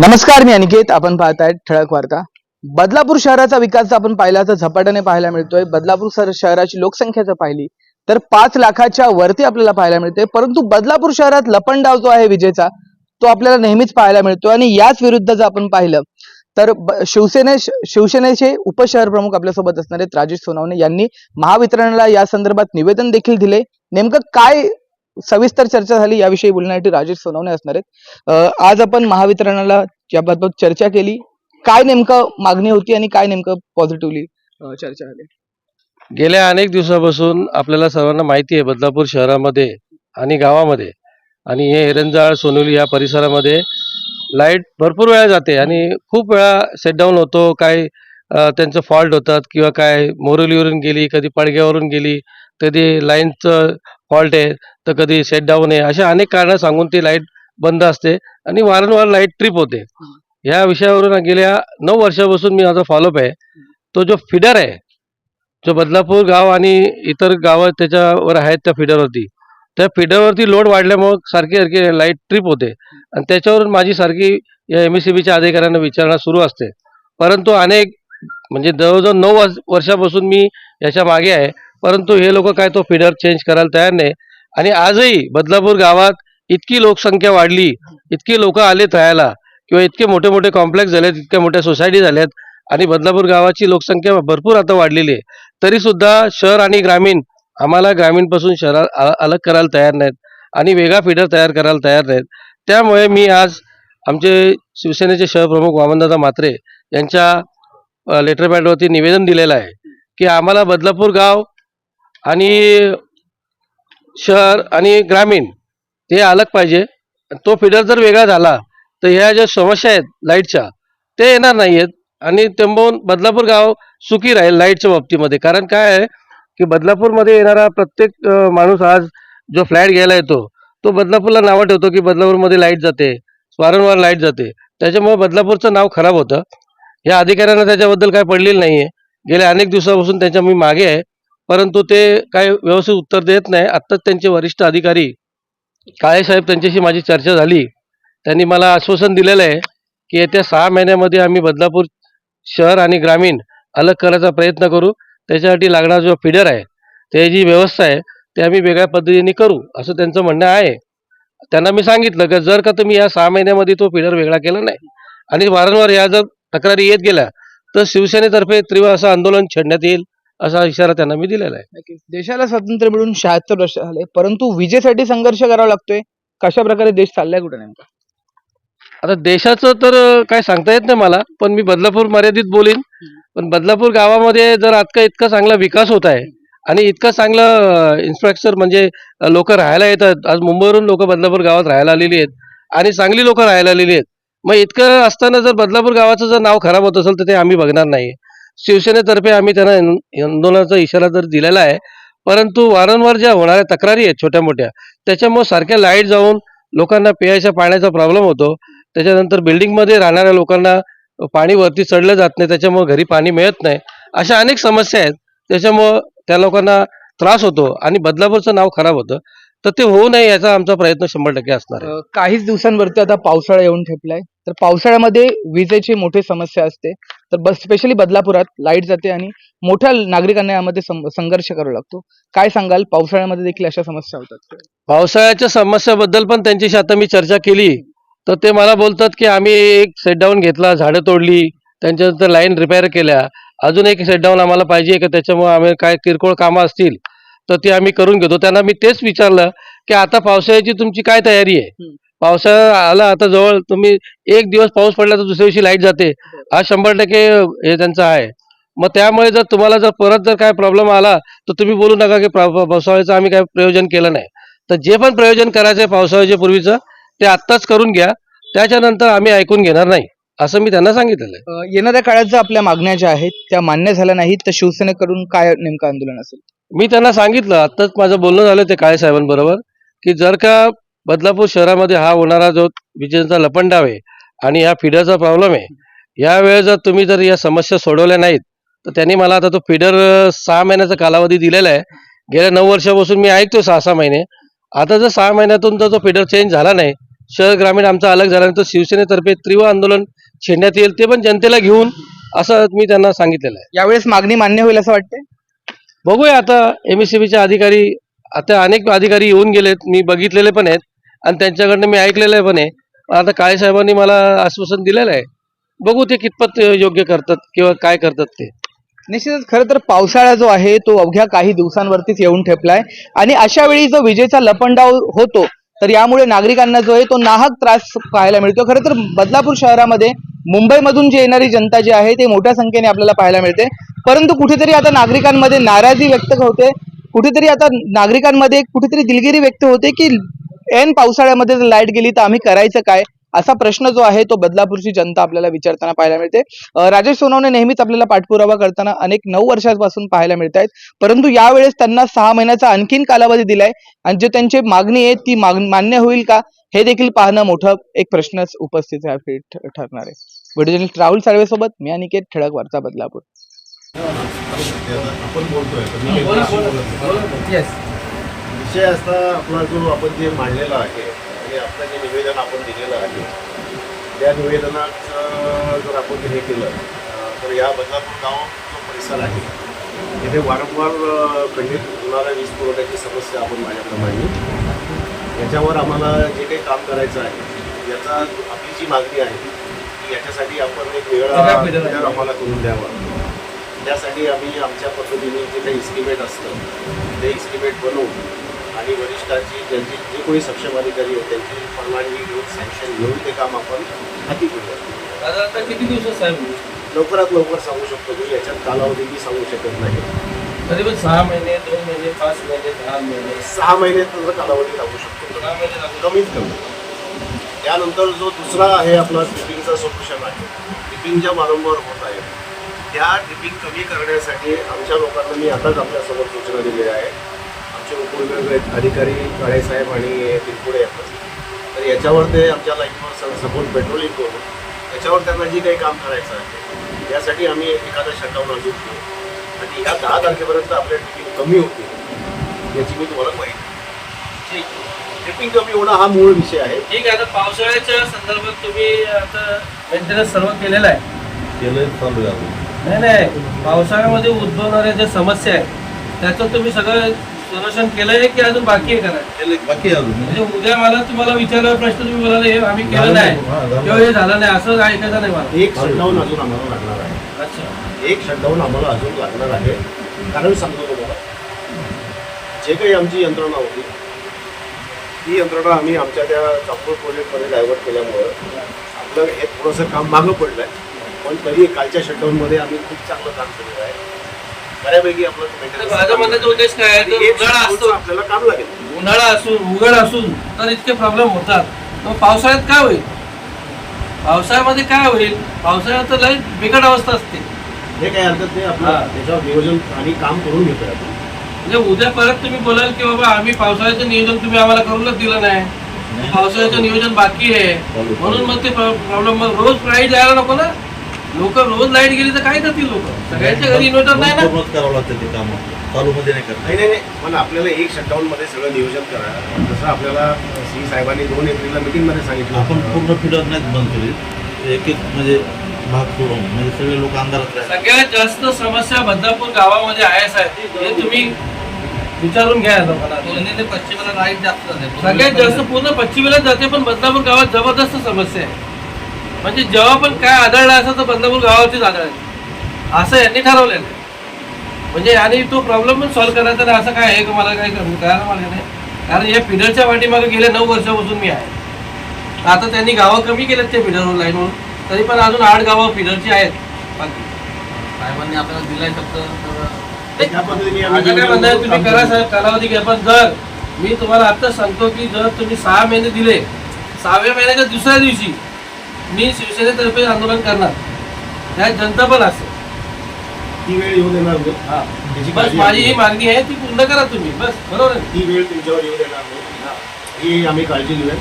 नमस्कार मी अनिकेत. आपण पाहताय ठळक वार्ता. बदलापूर शहराचा विकास आपण पाहिला तर झपाट्याने पाहायला मिळतोय. बदलापूर शहराची लोकसंख्या जर पाहिली तर पाच लाखाच्या वरती आपल्याला पाहायला मिळते परंतु बदलापूर शहरात लपंडाव जो आहे विजेचा तो आपल्याला नेहमीच पाहायला मिळतो आणि याच विरुद्ध जर आपण पाहिलं तर शिवसेने शिवसेनेचे उपशहर प्रमुख आपल्यासोबत असणारे राजेश सोनवणे यांनी महावितरणला या संदर्भात निवेदन देखील दिले. नेमकं काय सविस्तर चर्चा झाली याविषयी बोलण्यासाठी राजेश सोनवणे असणार आहेत. आज आपण महावितरणाला याबाबत चर्चा केली काय नेमकं मागणी होती आणि काय नेमकं पॉझिटिव्हली चर्चा झाली? गेल्या अनेक दिवसापासून आपल्याला सर्वांना माहिती आहे बदलापूर शहरामध्ये आणि गावामध्ये आणि हे एरंजाळ सोनोली या परिसरामध्ये लाइट भरपूर वेळा जाते आणि खूप वेळा सेटडाऊन होतो. काय त्यांचं फॉल्ट होतात किंवा काय मोरलीवरून गेली कधी पडग्यावरून गेली कधी लाईनचं फॉल्ट आहे तर कधी सेटडाऊन आहे अशा अनेक कारणं सांगून ती लाइट बंद असते आणि वारंवार लाइट ट्रिप होते. ह्या विषयावरून गेल्या नऊ वर्षापासून मी माझा फॉलोअप आहे. तो जो फिडर आहे जो बदलापूर गाव आणि इतर गावं त्याच्यावर आहेत त्या फिडरवरती त्या फिडरवरती लोड वाढल्यामुळं सारखी सारखी लाइट ट्रिप होते. आणि त्याच्यावरून माझी सारखी या एम एस सी बीच्या अधिकाऱ्यांना विचारणा सुरू असते. परंतु अनेक म्हणजे जवळजवळ नऊ वर्ष वर्षापासून मी याच्या मागे आहे. परंतु हे लोक काय तो फिडर चेंज करायला तयार नाही. आणि आजही बदलापूर गावात इतकी लोकसंख्या वाढली इतकी लोक आलेत राहायला किंवा इतके मोठे मोठे कॉम्प्लेक्स झालेत इतक्या मोठ्या सोसायटी झाल्यात आणि बदलापूर गावाची लोकसंख्या भरपूर आता वाढलेली आहे. तरी सुद्धा शहर आणि ग्रामीण आम्हाला ग्रामीणपासून शहरा अलग करायला तयार नाहीत आणि वेगळा फिडर तयार करायला तयार नाहीत. त्यामुळे मी आज आमचे शिवसेनेचे शहरप्रमुख वामनदादा म्हात्रे यांच्या लेटर पॅडवरती निवेदन दिलेलं आहे की आम्हाला बदलापूर गाव आणि शहर आणि ग्रामीण ते अलग पाहिजे. तो फिडर जर वेगळा झाला तर ह्या ज्या समस्या आहेत लाईटच्या ते येणार नाही आहेत आणि तेंबून बदलापूर गाव सुखी राहील लाईटच्या बाबतीमध्ये. कारण काय आहे की बदलापूरमध्ये येणारा प्रत्येक माणूस आज जो फ्लॅट घ्यायला येतो तो बदलापूरला नावं ठेवतो की बदलापूरमध्ये लाइट जाते वारंवार लाइट जाते. त्याच्यामुळे बदलापूरचं नाव खराब होतं. या अधिकाऱ्यांना त्याच्याबद्दल काय पडलेलं नाही आहे गेल्या अनेक दिवसापासून त्याच्या मी मागे आहे. परंतु ते काय व्यवस्थित उत्तर देत नाही. आत्ताच त्यांचे वरिष्ठ अधिकारी काळेसाहेब त्यांच्याशी माझी चर्चा झाली. त्यांनी मला आश्वासन दिलेलं आहे की येत्या सहा महिन्यामध्ये आम्ही बदलापूर शहर आणि ग्रामीण अलग करायचा प्रयत्न करू. त्याच्यासाठी लागणारा जो फिडर आहे ते जी व्यवस्था आहे ते आम्ही वेगळ्या पद्धतीने करू असं त्यांचं म्हणणं आहे. त्यांना मी सांगितलं की जर का तुम्ही या सहा महिन्यामध्ये तो फिडर वेगळा केला नाही आणि वारंवार या जर तक्रारी येत गेल्या तर शिवसेनेतर्फे तीव्र असं आंदोलन छेडण्यात येईल. असा इशारा त्यांना मी दिलेला आहे. नक्कीच. देशाला स्वातंत्र्य मिळून शहात्तर वर्ष झाले परंतु विजेसाठी संघर्ष करावा लागतोय कशा प्रकारे देश चाललाय कुठे नेमका? आता देशाचं तर अं, काय सांगता येत नाही मला पण मी बदलापूर मर्यादित बोलीन. पण बदलापूर गावामध्ये जर आजका इतका चांगला विकास होत आहे आणि इतका चांगलं इन्फ्रास्ट्रक्चर म्हणजे लोक राहायला येतात. आज मुंबईवरून लोक बदलापूर गावात राहायला आलेली आहेत आणि चांगली लोक राहायला आलेली आहेत. मग इतकं असताना जर बदलापूर गावाचं जर नाव खराब होत असेल तर ते आम्ही बघणार नाही. शिवसेनेतर्फे आम्ही त्यांना आंदोलनाचा इशारा तर दिलेला आहे परंतु वारंवार ज्या होणाऱ्या तक्रारी आहेत छोट्या मोठ्या त्याच्यामुळे सारख्या लाइट जाऊन लोकांना प्यायच्या पाण्याचा प्रॉब्लेम होतो. त्याच्यानंतर बिल्डिंगमध्ये राहणाऱ्या लोकांना पाणी वरती चढलं जात नाही त्याच्यामुळे घरी पाणी मिळत नाही. अशा अनेक समस्या आहेत त्याच्यामुळं त्या लोकांना त्रास होतो आणि बदलापूरचं नाव खराब होतं. तर ते होऊ नये याचा आमचा प्रयत्न शंभर टक्के असणार आहे. अं, काहीच दिवसांवरती आता पावसाळा येऊन ठेपलाय. तर पावसाळ्यामध्ये विजेची मोठी समस्या असते. तर बस स्पेशली बदलापुरात लाइट जाते आणि मोठ्या नागरिकांना यामध्ये सं- संघर्ष करावा लागतो. काय सांगाल? पावसाळ्यामध्ये देखील अशा समस्या होतात पावसाळ्याच्या समस्याबद्दल पण त्यांच्याशी आता मी चर्चा केली. तर ते मला बोलतात की आम्ही एक सेटडाऊन घेतला झाडं तोडली त्यांच्यानंतर लाईन रिपेअर केल्या. अजून एक सेटडाऊन आम्हाला पाहिजे का? त्याच्यामुळे आम्ही काय किरकोळ कामं असतील. तर ती आम्ही करून घेतो. त्यांना मी तेच विचारलं की आता पावसाळ्याची तुमची काय तयारी आहे. पावसाळा आला आता जवळ तुम्ही एक दिवस पाऊस पडला तर दुसऱ्या दिवशी लाइट जाते. हा शंभर टक्के हे त्यांचं आहे. मग त्यामुळे जर तुम्हाला जर परत जर काय प्रॉब्लेम आला तर तुम्ही बोलू नका की पाव- पाव- पावसाळ्याचं आम्ही काय प्रयोजन केलं नाही. तर जे पण प्रयोजन करायचं आहे पावसाळ्याच्या पूर्वीचं ते आत्ताच करून घ्या. त्याच्यानंतर आम्ही ऐकून घेणार नाही. असं मी त्यांना सांगितलेलं आहे. येणाऱ्या काळात ज्या आपल्या मागण्या ज्या आहेत त्या मान्य झाल्या नाहीत तर शिवसेनेकडून काय नेमकं आंदोलन असेल? मी त्यांना सांगितलं आत्ताच माझं बोलणं झालं ते काळे साहेबांबरोबर की जर का बदलापूर शहरामध्ये हा होणारा जो विजेचा लपंडाव आहे आणि या फिडरचा प्रॉब्लेम आहे यावेळेस जर तुम्ही जर या समस्या सोडवल्या नाहीत तर त्यांनी मला आता तो फिडर सहा महिन्याचा कालावधी दिलेला आहे. गेल्या नऊ वर्षापासून मी ऐकतो सहा सहा महिने. आता जर सहा महिन्यातून जर तो फिडर चेंज झाला नाही शहर ग्रामीण आमचा अलग झाल्यानंतर शिवसेनेतर्फे तीव्र आंदोलन छेडण्यात येईल ते पण जनतेला घेऊन असं मी त्यांना सांगितलेलं आहे. यावेळेस मागणी मान्य होईल असं वाटतं बघूया आता एम एस चे अधिकारी आता अनेक अधिकारी येऊन गेलेत मी बघितलेले पण आहेत आणि त्यांच्याकडनं मी ऐकलेलं पण आहे. आता काळे साहेबांनी मला आश्वासन दिलेलं आहे. बघू ते कितपत योग्य करतात किंवा काय करतात ते. निश्चितच खरं तर पावसाळा जो आहे तो अवघ्या काही दिवसांवरतीच येऊन ठेपलाय. आणि अशा वेळी जो विजेचा लपंडाव होतो तर यामुळे नागरिकांना जो आहे तो नाहक त्रास पाहायला मिळतो. खरं तर बदलापूर शहरामध्ये मुंबईमधून जी येणारी जनता जी आहे ते मोठ्या संख्येने आपल्याला पाहायला मिळते. परंतु कुठेतरी आता नागरिकांमध्ये नाराजी व्यक्त होते. कुठेतरी आता नागरिकांमध्ये कुठेतरी दिलगिरी व्यक्त होते की ऐन पावसाळ्यामध्ये जर लाइट गेली तर आम्ही करायचं काय? असा प्रश्न जो आहे तो बदलापूरची जनता आपल्याला विचारताना पाहायला मिळते. राजेश सोनवणे नेहमीच आपल्याला पाठपुरावा करताना अनेक नऊ वर्षांपासून पाहायला मिळत आहेत परंतु यावेळेस त्यांना सहा महिन्याचा आणखीन कालावधी दिलाय आणि जे त्यांची मागणी आहे ती मान्य होईल का? हे देखील पाहणं मोठं एक प्रश्नच उपस्थित आहे ठरणार आहे. व्हिडिओ जर्नलिस्ट राहुल साळवेसोबत मी अनिकेत ठळक वार्ता बदलापूर. आपण बोलतोय विषय असा आपला जो आपण जे मांडलेला आहे आणि आपलं जे निवेदन आपण दिलेलं आहे त्या निवेदनाचं जर आपण हे केलं तर या बदलापूर गाव जो परिसर आहे तिथे वारंवार खंडित होणाऱ्या वीज पुरवठ्याची समस्या आपण माझ्याकडे मांडली. याच्यावर आम्हाला जे काही काम करायचं आहे याचा आपली जी मागणी आहे की याच्यासाठी आपण एक वेगळा आम्हाला करून द्यावा. त्यासाठी आम्ही आमच्या पद्धतीने जे काही इस्टिमेट असतं. ते इस्टिमेट बनवून आणि वरिष्ठांची ज्यांची जे कोणी सक्षम अधिकारी आहेत त्यांची परवानगी घेऊन सँक्शन घेऊन ते काम आपण हाती घेऊया. साधारणतः किती दिवसात साहेब लवकरात लवकर सांगू शकतो मी याच्यात कालावधी मी सांगू शकत नाही. तरी पण सहा महिने दोन महिने पाच महिने दहा महिने. सहा महिन्यात कालावधी लागू शकतो. दहा महिने लागू कमीत कमी. त्यानंतर जो दुसरा आहे आपला ट्रिपिंगचा सोल्युशन आहे. ट्रिपिंग ज्या वारंवार होत आहे. त्या ट्रिपिंग कमी करण्यासाठी आमच्या लोकांना मी आताच आपल्यासमोर सूचना दिलेल्या आहे. आमचे उपविभाग अधिकारी काळेसाहेब आणि तिरपुडे आहेत तर याच्यावर ते आमच्या लाईनवर सपोर्ट पेट्रोलिंग करून याच्यावर त्यांना जी काही काम करायचं आहे यासाठी आम्ही एखादा शटडाऊन अजून घेऊ. आणि ह्या दहा तारखेपर्यंत आपल्या ट्रिपिंग कमी होतील याची मी तुम्हाला माहिती ठीक. ट्रिपिंग कमी होणं हा मूळ विषय आहे. ठीक आहे आता पावसाळ्याच्या संदर्भात तुम्ही आता मेंटेनन्स सर्व केलेलं आहे? केलं चालू आहे नाही नाही. पावसाळ्यामध्ये उद्भवणाऱ्या ज्या समस्या आहेत त्याचं तुम्ही सगळं सोल्युशन केलंय की अजून बाकी आहे करा बाकी अजून. म्हणजे उद्या मला तुम्हाला विचारल्यावर प्रश्न तुम्ही म्हणाले हे आम्ही केलं नाही. हा, झालं. किंवा हे झालं नाही. असं ऐकायचं नाही मला. एक शटडाऊन अजून आम्हाला लागणार आहे. अच्छा. एक शटडाऊन आम्हाला अजून लागणार आहे. कारण सांगतो तुम्हाला जे काही आमची यंत्रणा होती ती यंत्रणा आम्ही आमच्या त्या चाकूर प्रोजेक्टमध्ये डायव्हर्ट केल्यामुळं आपलं हे थोडंसं काम मागं पडलं आहे पण तरी कालच्या शटडाऊनमध्ये आम्ही खूप चांगलं काम केलेलं आहे. बऱ्यापैकी आपलं maintenance माझा म्हणण्याचा उद्देश काय आहे? एक उन्हाळा असतो. आपल्याला काम लागेल. उन्हाळा असून उघड असून तर इतके प्रॉब्लेम होतात. मग पावसाळ्यात काय होईल? पावसाळ्यामध्ये काय होईल? पावसाळ्यात तर लई बिकट अवस्था असते. हे काही हरकत नाही आपलं. त्याच्यावर नियोजन आणि काम करून घेतोय आपण. म्हणजे उद्या परत तुम्ही बोलाल की बाबा आम्ही पावसाळ्याचं नियोजन तुम्ही आम्हाला करूनच दिलं नाही. पावसाळ्याचं नियोजन बाकी आहे. म्हणून मग ते प्रॉब्लेम मग रोज लाइट जायला नको ना? लोक रोज लाइट गेली तर काय करतील लोक? सगळ्यांच्या घरी इन्व्हर्टर नाही ना? पूर्णच करावं लागतं ते काम. चालू मध्ये नाही करता. नाही नाही नाही. पण आपल्याला एक शटडाऊन मध्ये सगळं नियोजन करा. जसं आपल्याला श्री साहेबांनी दोन एप्रिलला मीटिंगमध्ये सांगितलं आपण. पूर्ण फिडर नाहीच बंद केली. एक एक म्हणजे भाग सोडून. म्हणजे सगळे लोक अंधारात सगळ्यात जास्त समस्या बदलापूर गावामध्ये आहे साहेब. हे तुम्ही विचारून घ्या लोकांना पश्चिमेला लाइट जास्त सगळ्यात जास्त पूर्ण पश्चिमेला जाते पण बदलापूर गावात जबरदस्त समस्या आहे. म्हणजे जेव्हा पण काय आढळलं असं तर बदलापूर गावाचीच आढळलं असं यांनी ठरवलेलं आहे. म्हणजे आणि तो प्रॉब्लेम पण सॉल्व्ह करायचा नाही असं काय आहे का मला काय करू कळायला मला नाही. कारण या पिढरच्या पाठीमागे गेल्या नऊ वर्षापासून मी आहे. आता त्यांनी गावं कमी केलेत ते पिढरवर लाईनवरून तरी पण अजून आठ गावं पिढरची आहेत. बाकी. साहेबांनी आपल्याला दिलाय फक्त त्या आता काय तुम्ही करा करू. साहेब कालावधी घ्या. पण जर मी तुम्हाला आत्ताच सांगतो की जर तुम्ही सहा महिने दिले सहाव्या महिन्याच्या दुसऱ्या दिवशी मी शिवसेनेतर्फे आंदोलन करणार. त्यात जनता पण असेल. ती वेळ येऊ देणार नाही. हा. त्याची बस काळजी माझी ही मागणी आहे ती पूर्ण करा तुम्ही. बस बरोबर आहे. ती वेळ तुमच्यावर येऊ देणार नाही. ही. आम्ही काळजी घेऊया